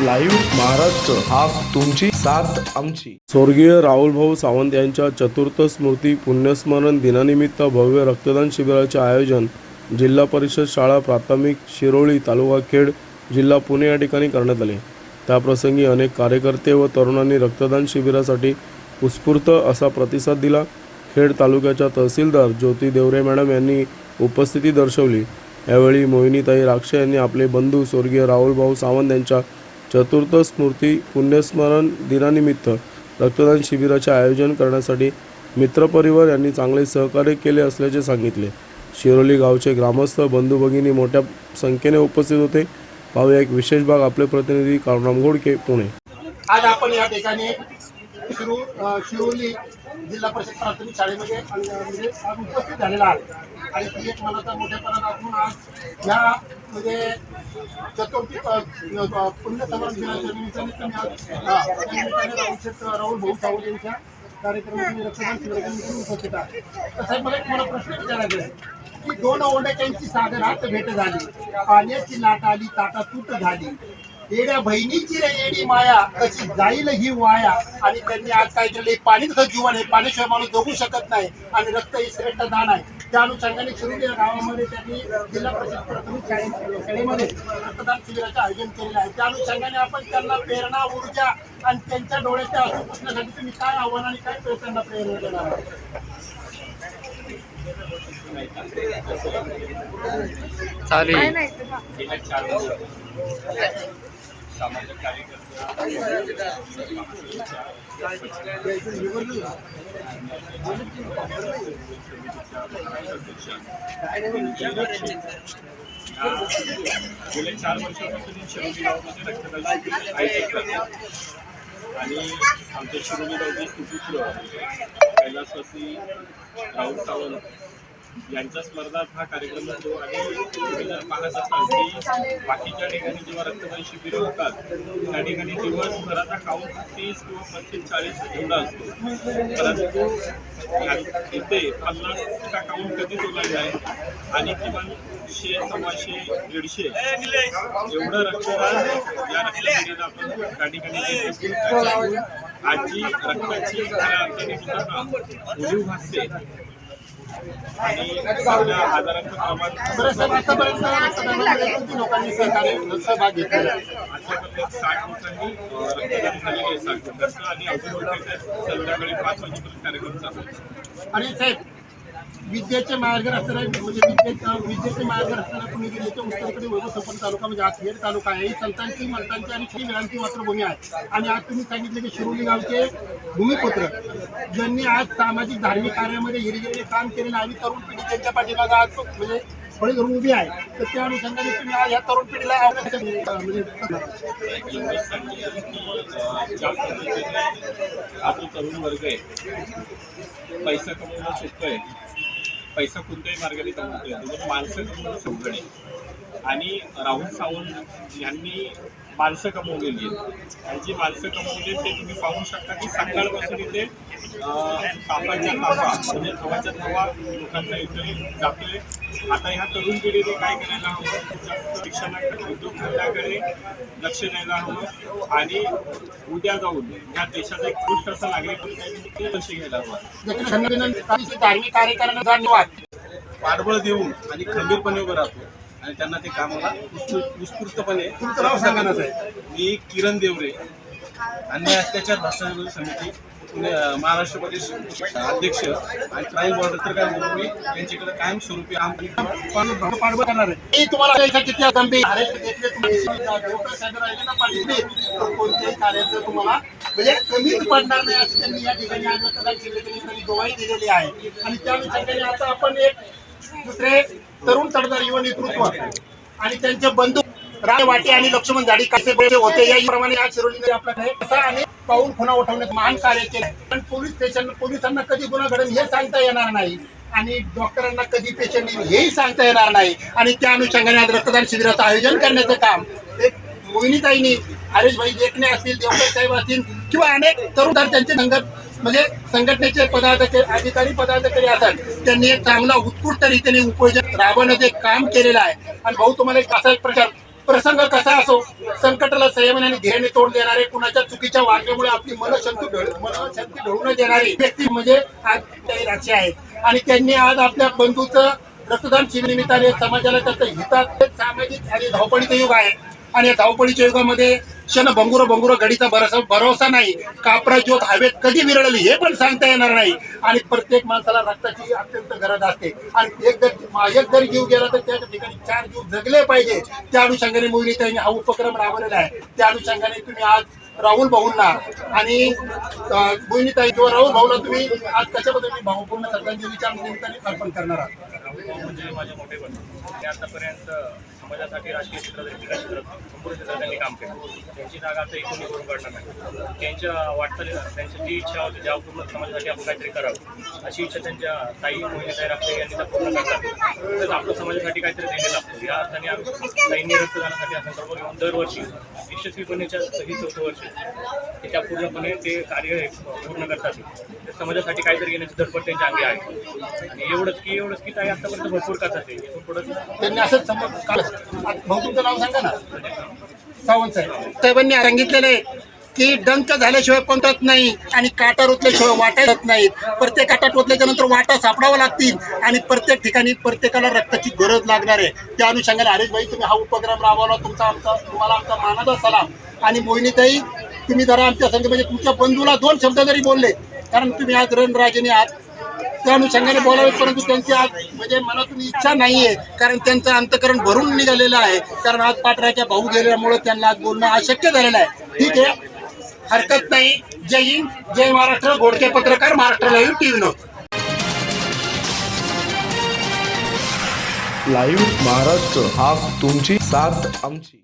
Live Maharashtra हा तुमची साथ आमची. स्वर्गीय राहुल भाऊ सावंत यांच्या चतुर्थ स्मृती पुण्यस्मरण दिनानिमित्त भव्य रक्तदान शिबिराचे आयोजन जिल्हा परिषद शाळा प्राथमिक शिरोळी तालुका खेड जिल्हा पुणे या ठिकाणी करण्यात आले. त्याप्रसंगी अनेक कार्यकर्ते व तरुणांनी रक्तदान शिबिरासाठी उत्स्फूर्त असा प्रतिसाद दिला. खेड तालुक्याच्या तहसीलदार ज्योती देवरे मॅडम यांनी उपस्थिती दर्शवली. यावेळी मोहिनीताई राक्षे यांनी आपले बंधू स्वर्गीय राहुलभाऊ सावंत यांच्या चतुर्थ स्मृती पुण्यस्मरण दिनानिमित्त रक्तदान शिबिराचे आयोजन करण्यासाठी मित्रपरिवार यांनी चांगले सहकार्य केले असल्याचे सांगितले. शिरोली गावचे ग्रामस्थ बंधू भगिनी मोठ्या संख्येने उपस्थित होते. पाहूया एक विशेष भाग आपले प्रतिनिधी काळूराम घोडके पुणे. आज आपण या ठिकाणी शिरू शिरोली जिल्हा परिषद प्राथमिक शाळेमध्ये म्हणजे उपस्थित झालेला आहे आणि ती एक मनाचा मोठेपणा दाखवून आज या म्हणजे चतुर्थी दिनाच्या निमित्ताने आज हा, त्या निमित्ताने राहुल शेठ राहुल भाऊ सावंत यांच्या कार्यक्रमात रक्तदान शिबिराच्या निमित्ताने उपस्थित आहे तर साहेब मला एक मला प्रश्न विचारायचा आहे. की दोन ओंडक्यांची सागरात भेट झाली. पाण्याची लाट आली ताटा तूट झाली. येड्या बहिणीची रे येडी माया कशी जाईल ही वाया? आणि त्यांनी आज काय केलं पाणी तसं जीवन आहे. पाण्याशिवाय माणूस जगू शकत नाही. आणि रक्त ही श्रेष्ठ दान आहे. त्या अनुषंगाने शिरूर या गावामध्ये त्यांनी जिल्हा परिषद प्राथमिक शाळेमध्ये रक्तदान शिबिराचं आयोजन केलेलं आहे. त्या अनुषंगाने आपण त्यांना प्रेरणा ऊर्जा आणि त्यांच्या डोळ्याच्या असू पुसण्यासाठी तुम्ही काय आव्हान आणि काय त्यांना प्रेरणा देणार? चालेल. सामाजिक कार्यकर्ते. गेल्या चार वर्षापासून शिरोली गावामध्ये रक्तदान आणि आमच्या शिरोली गावचे सुपुत्र कैलासवासी राहुल सावंत यांचा स्पर्धात हा कार्यक्रम असतो आणि तुम्ही जर पाहत असाल की बाकीच्या ठिकाणी जेव्हा रक्तदान शिबिरं होतात त्या ठिकाणी दिवसभराचा काउंट तीस किंवा पस्तीस चाळीस एवढा असतो. परंतु इथे पन्नासचा काउंट कधीच ओलांडला आहे आणि किमान शे सव्वाशे दीडशे एवढं रक्तदान या रक्तदान आपण त्या ठिकाणी आजची रक्ताची खऱ्या अर्थाने सुद्धा भासते आणि आजारांचं प्रमाण आतापर्यंत रक्तदानामध्ये किती लोकांनी सहकार्य सहभाग घेतलेला आहे आतापर्यंत साठ लोकांनी अं, रक्तदान झालेले आहे साठ लोकांचं आणि अजून लोकांचे संध्याकाळी पाच वाजेपर्यंत कार्यक्रम चालू. आणि साहेब विद्येचे मार्ग असणारे म्हणजे विद्येत विद्येचे मार्ग असणारा तुम्ही जिल्ह्याच्या उत्तरेकडे वैभव संपन्न तालुका म्हणजे आज खेड तालुका आहे. ही संतांची मंतांची आणि श्री वेळांची मातृभूमी आहे. आणि आज तुम्ही सांगितले की शिरोली गावचे भूमिपुत्र ज्यांनी आज सामाजिक धार्मिक कार्यामध्ये हिरिगिरीने काम केलेलं आणि तरुण पिढी त्यांच्या पाठीमागे आज म्हणजे फळे धरून उभी आहे. तर त्या अनुषंगाने तुम्ही आज या तरुण पिढीला म्हणजे तरुण वर्ग आहे. पैसा कमवणं सोपं आहे. पैसा कोणत्याही मार्गाने कमवतोय म्हणून माणसं समजणे आणि राहुल सावंत यांनी माणसं कमवलेली आहेत. आणि जी माणसं कमवली ते तुम्ही पाहू शकता की सकाळपासून इथे अं, तापाच्या तापा म्हणजे थवाच्या थवा लोकांचा इथे जातोय. आता ह्या तरुण पिढीने काय करायला हवं? जास्त शिक्षणाकडे उद्योगधंद्याकडे लक्ष द्यायला हवं. आणि उद्या जाऊन या देशाचा एक उत्कृष्ट असा नागरिक लक्ष घ्यायला हवं. धार्मिक कार्य करण्याचा धन्यवाद. पाठबळ देऊन आणि खंबीरपणे उभं राहतो. आणि त्यांना ते कामाला उत्स्फूर्त- उत्स्फूर्तपणे साहेब मी किरण देवरे अन्याय अत्याचार भ्रष्टाचार समिती पुणे महाराष्ट्र प्रदेश अध्यक्ष आणि क्राईम बॉर्डर तर काय म्हणतो मी यांच्याकडे कायम स्वरूपी आमची पाठबळ करणार आहे. तुम्हाला कोणत्याही कार्याचं तुम्हाला म्हणजे कमीच पडणार नाही असं त्यांनी या ठिकाणी आज मतदान केले त्यांनी ग्वाही दिलेली आहे. आणि त्या आता आपण एक दुसरे तरुण तडदार युवा नेतृत्व आणि त्यांचे बंधू राय वाटे आणि लक्ष्मण झाडी कसे बळे होते. याप्रमाणे आज शिरोलीने आपल्याकडे कसा आणि पाऊल खुणा उठवण्यात महान कार्य केले पण पोलीस स्टेशन पोलिसांना कधी गुन्हा घडेल हे सांगता येणार नाही आणि डॉक्टरांना कधी पेशंट येईल हेही सांगता येणार नाही. आणि त्या अनुषंगाने आज रक्तदान शिबिराचं आयोजन करण्याचं काम मोहिनीताईंनी हरेशभाई देखणे असतील देवकर साहेब असतील किंवा अनेक तरुणदार त्यांचे संघट म्हणजे संघटनेचे पदाधिकारी अधिकारी पदाधिकारी असतात त्यांनी एक चांगला उत्कृष्ट रीतीने उपयोजन राबवण्याचं एक काम केलेलं आहे. आणि भाऊ तुम्हाला एक असा एक प्रचार प्रसंग कसा असो संकटाला संयमाने आणि ध्येयने तोंड देणारे कुणाच्या चुकीच्या वागण्यामुळे आपली मनशक्ती मनशक्ती मनशांती ढळू न व्यक्ती म्हणजे आज काही राशी आहेत. आणि त्यांनी आज आपल्या बंधूचं रक्तदान शिबिरानिमित्ताने समाजाला त्याचं हितात सामाजिक आणि धावपळीचं युग आहे. आणि या धावपळीच्या युगामध्ये क्षण भंगुर भंगुर घडीचा भरोसा भरोसा नाही. कापरा ज्योत हवेत कधी विरळली हे पण सांगता येणार नाही. आणि प्रत्येक माणसाला रक्ताची अत्यंत गरज असते. आणि एक जर एक जरी जीव गेला तर त्या ठिकाणी चार जीव जगले पाहिजे. त्या अनुषंगाने मोहिनी त्यांनी हा उपक्रम राबवलेला आहे. त्या अनुषंगाने तुम्ही आज राहुल भाऊंना आणि मोहिनीताई किंवा राहुल भाऊला तुम्ही आज कशाबद्दल मी भावपूर्ण श्रद्धांजलीच्या निमित्ताने अर्पण करणार आहात? म्हणजे माझे मोठे आतापर्यंत समाजासाठी राजकीय क्षेत्रात क्रीडा क्षेत्रात संपूर्ण क्षेत्रात त्यांनी काम केलं. त्यांची जागा आता एकूण करून काढणार नाही. त्यांच्या वाटचालीला त्यांची जी इच्छा होती ज्या पूर्ण समाजासाठी आपण काहीतरी करावं अशी इच्छा त्यांच्या ताई मोहिनीताई राखते यांनी त्या पूर्ण करतात. तर आपलं समाजासाठी काहीतरी देणे लागतो या त्यांनी ताईंनी रक्त जाण्यासाठी हा संकल्प घेऊन दरवर्षी यशस्वीपणेच्या ही चौथं वर्ष. त्या पूर्णपणे ते कार्य पूर्ण करतात. ते समाजासाठी काहीतरी घेण्याची धडपड त्यांच्या अंगी आहे. आणि एवढंच की एवढंच की ताई आतापर्यंत भरपूर करतात ते. इथून पुढं त्यांनी असंच समज भाऊ तुमचं नाव सांगा ना. सावंत साहेब. साहेबांनी सांगितलेलं आहे की डंक झाल्याशिवाय पंथत नाही आणि काटा रुतल्याशिवाय वाटा येत नाहीत. प्रत्येक काटा टोचल्याच्या नंतर वाटा सापडावा लागतील आणि प्रत्येक ठिकाणी प्रत्येकाला रक्ताची गरज लागणार आहे. त्या अनुषंगाने हरेश भाई तुम्ही हा उपक्रम राबवला तुमचा आमचा तुम्हाला आमचा मानाचा सलाम आणि मोहिनीताई तुम्ही जरा आमच्या संघ म्हणजे तुमच्या बंधूला दोन शब्द जरी बोलले कारण तुम्ही आज रणराजेने आज त्या अनुषंगाने बोलावे परंतु त्यांची आज म्हणजे मनातून इच्छा नाहीये कारण त्यांचं अंतकरण भरून निघालेलं आहे. कारण आज पाटराच्या भाऊ गेल्यामुळे त्यांना आज बोलणं अशक्य झालेलं आहे. ठीक आहे. हरकत नाही. जय हिंद जय महाराष्ट्र. घोडके पत्रकार Maharashtra live TV note live Maharashtra हा तुमची साथ आमची.